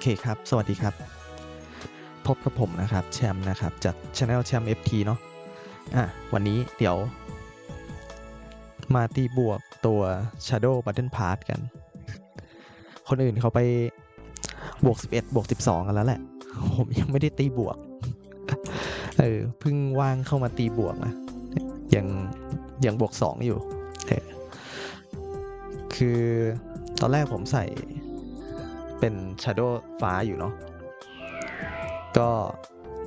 เคครับ สวัสดีครับ พบกับผมนะครับ แชมป์นะครับ จากช anel แชมป์ FT เนาะอะวันนี้เดี๋ยว มาตีบวกตัว Shadow Button Pass กัน คนอื่นเขาไปบวก 11 บวก 12 กันแล้วแหละ ผมยังไม่ได้ตีบวก เออเพิ่งว่างเข้ามาตีบวกนะยังยังบวก 2 อยู่เออคือตอนแรกผมใส่ เป็น Shadow ฟ้าอยู่เนาะก็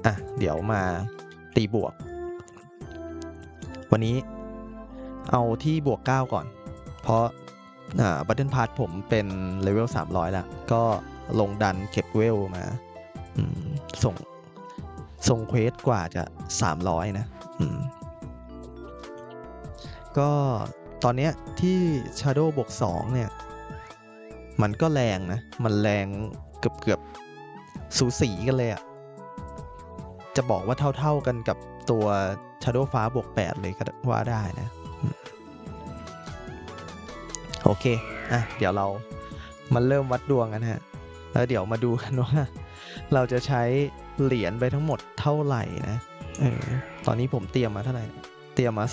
อะเดี๋ยวมาตีบวก วันนี้เอาที่บวก 9 ก่อน เพราะอ่าบัตเทิลพาร์ทผมเป็นเลเวล 300 แล้ว ก็ลงดันเก็บเวลมาอืมส่งส่งเควสกว่าจะ 300 นะอืมก็ตอนเนี้ยที่ Shadow บวก 2 เนี่ย มันก็แรงนะ มันแรงเกือบเกือบสูสีกันเลยอะจะบอกว่าเท่าๆกันกับตัว Shadow ฟ้าบวก 8 เลยก็ว่าได้นะ โอเค อะ เดี๋ยวเรามาเริ่มวัดดวงกันฮะ แล้วเดี๋ยวมาดูกันว่า เราจะใช้เหรียญไปทั้งหมดเท่าไหร่นะเออตอนนี้ผมเตรียมมาเท่าไหร่ เตรียมมา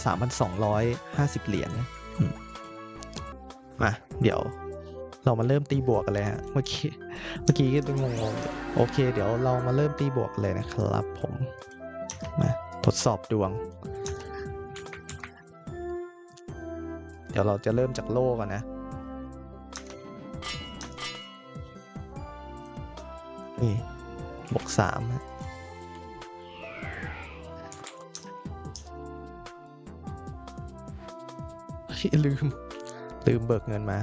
3,250 เหรียญนะอืมมา เดี๋ยว เรามาเริ่มตีบวกกันเลยฮะ เมื่อกี้ เมื่อกี้ก็งงโอเค เดี๋ยวเรามาเริ่มตีบวกกันเลยนะครับผม มาทดสอบดวง เดี๋ยวเราจะเริ่มจากโล่ก่อนนะ นี่ บวกสามฮะลืม ลืมเบิกเงินมา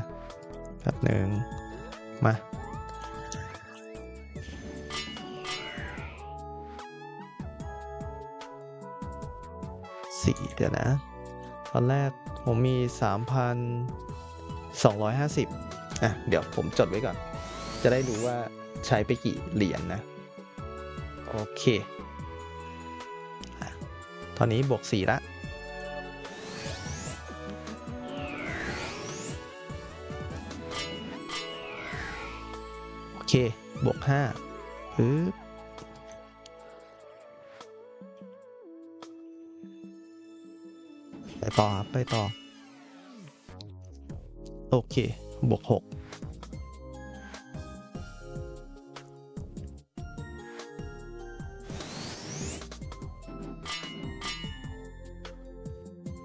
ป๊บหนึ่งมา สี่เดี๋ยวนะ ตอนแรกผมมีสามพันสองร้อยห้าสิบอะ เดี๋ยวผมจดไว้ก่อน จะได้รู้ว่าใช้ไปกี่เหรียญนะโอเค ตอนนี้บวกสี่ละ คบวก5ปึ๊บไปต่อครับไปต่อ โอเค บวก 6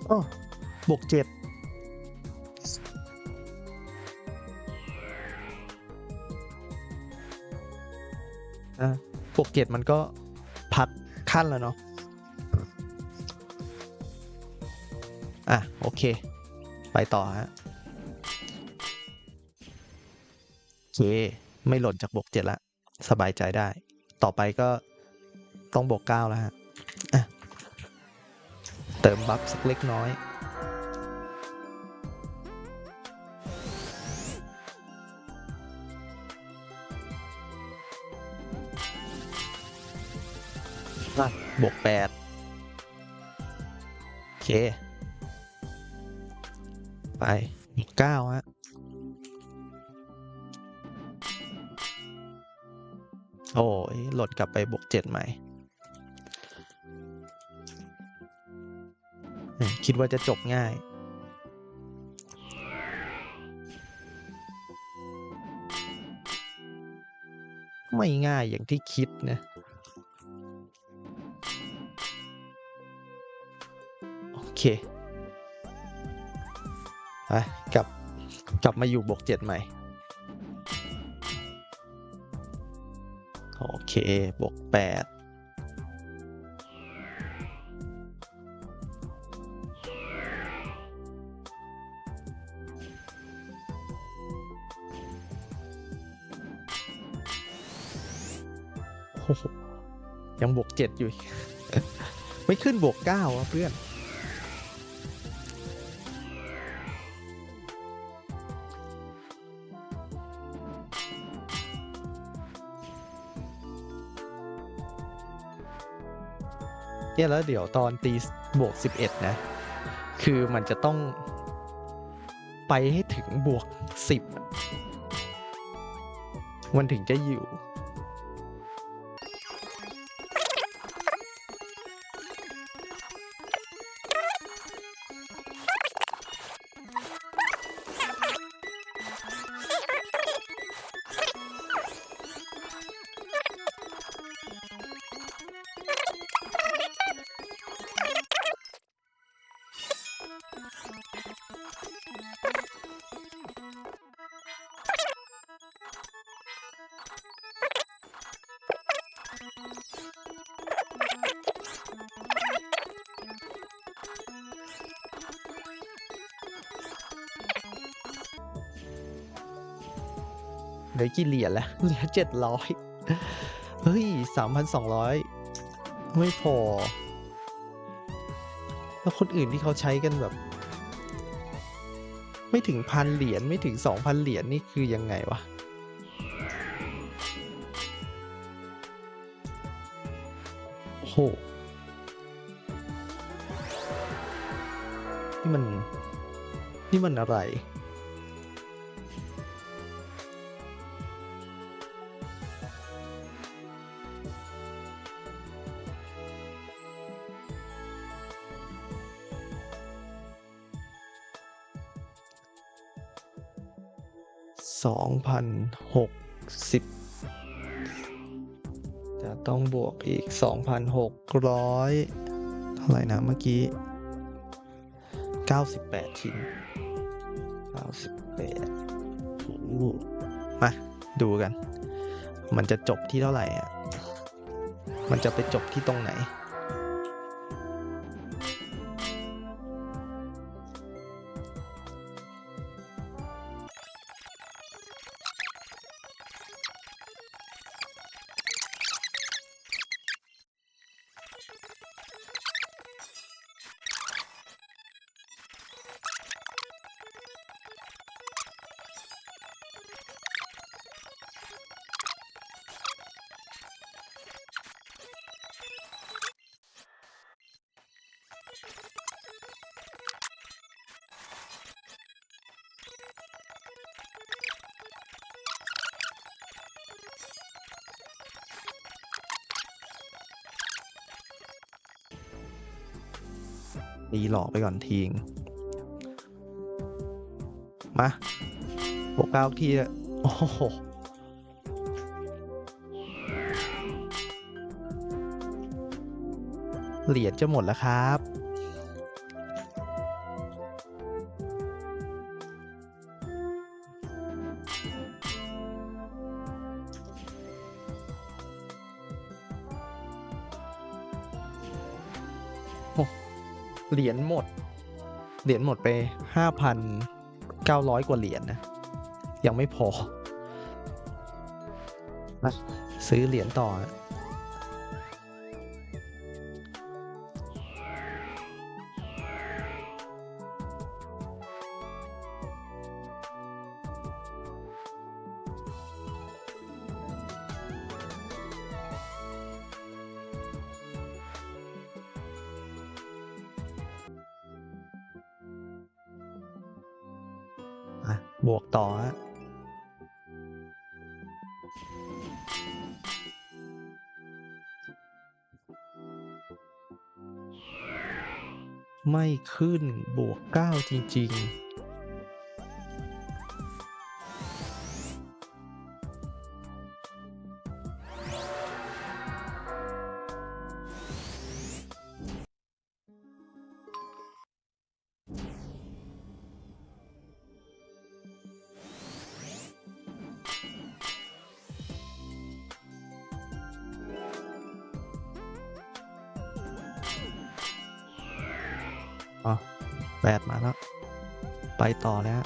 โอ้บวกด อะบวกเจ็ดมันก็พักขั้นแล้วเนาะอะ โอเค ไปต่อฮะโอเค ไม่หล่นจากบวกเจ็ดละ สบายใจได้ ต่อไปก็ต้องบวกเก้าแล้วฮะะเติมบัฟสักเล็กน้อย บวกแปดโอเค ไปบวกเก้าฮะโอ้ยหลดกลับไปบวกเจ็ดใหม่ คิดว่าจะจบง่ายไม่ง่ายอย่างที่คิดนะ เคไปกลับกลับมาอยู่บวกเจ็ดใหม่ โอเคบวกแปดยังบวกเจ็ดอยู่ ไม่ขึ้นบวกเก้าอะเพื่อน เนี่ยแล้วเดี๋ยวตอนตีบวก 11 นะ คือมันจะต้องไปให้ถึงบวก 10อะมันถึงจะอยู่ เหลือกี่เหรียญแล้วเหลือเจ็ดร้อยเฮ้ยสามพันสองร้อยไม่พอ แล้วคนอื่นที่เขาใช้กันแบบ ไม่ถึงพันเหรียญไม่ถึงสองพันเหรียญนี่คือยังไงวะโอ้โหนี่มัน นี่มันอะไร สองพันหกสิบจะต้องบวกอีกสองพันหกร้อยเท่าไหร่นะเมื่อกี้เก้าสิบแปดชิ้นเก้าสิบแปดมาดูกัน มันจะจบที่เท่าไหร่อะ มันจะไปจบที่ตรงไหน ตีหลอกไปก่อนทิ้งมาบวกเก้าทีโอ้โหเหรียญจะหมดแล้วครับ เหรียญหมด เหรียญหมดไปห้าพันเก้าร้อยกว่าเหรียญนะยังไม่พอมาซื้อเหรียญต่อ อะบวกต่อฮะไม่ขึ้นบวกเก้าจริง ๆ แปดมาแล้ว ไปต่อแล้ว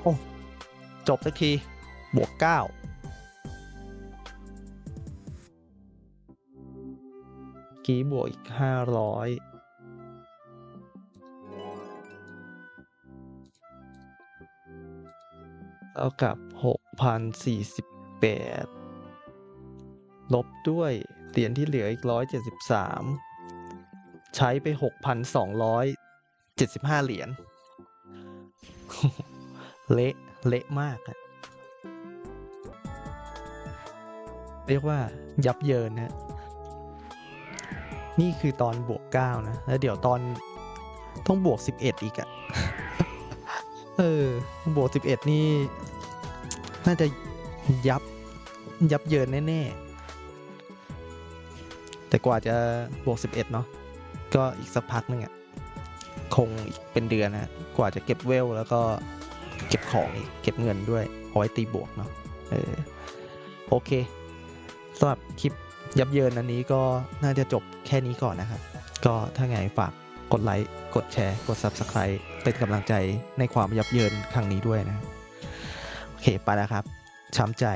โอ้ จบสักที บวกเก้ากี้บวกอีกห้าร้อยเท่ากับ 6,048 ลบด้วยเหรียญที่เหลืออีก 173 ใช้ไป 6,275 เหรียญ เละ เละมากอะเรียกว่ายับเยินนะ นี่คือตอนบวก 9 นะ แล้วเดี๋ยวตอนต้องบวก 11 อีกอะเออ บวก 11 นี่ น่าจะยับ ยับเยินแน่ ๆ แต่กว่าจะบวก 11 เนาะ ก็อีกสักพักหนึงอะคงอีกเป็นเดือนนะกว่าจะเก็บเวลแล้วก็เก็บของอีกเก็บเงินด้วยเอาไว้ตีบวกเนาะเออโอเคสำหรับคลิปยับเยินอันนี้ก็น่าจะจบแค่นี้ก่อนนะครับ ก็ถ้าไงฝากกดไลค์ กดแชร์ กด Subscribe เป็นกำลังใจในความยับเยินครั้งนี้ด้วยนะ โอเค ไปแล้วครับ ช้ำใจ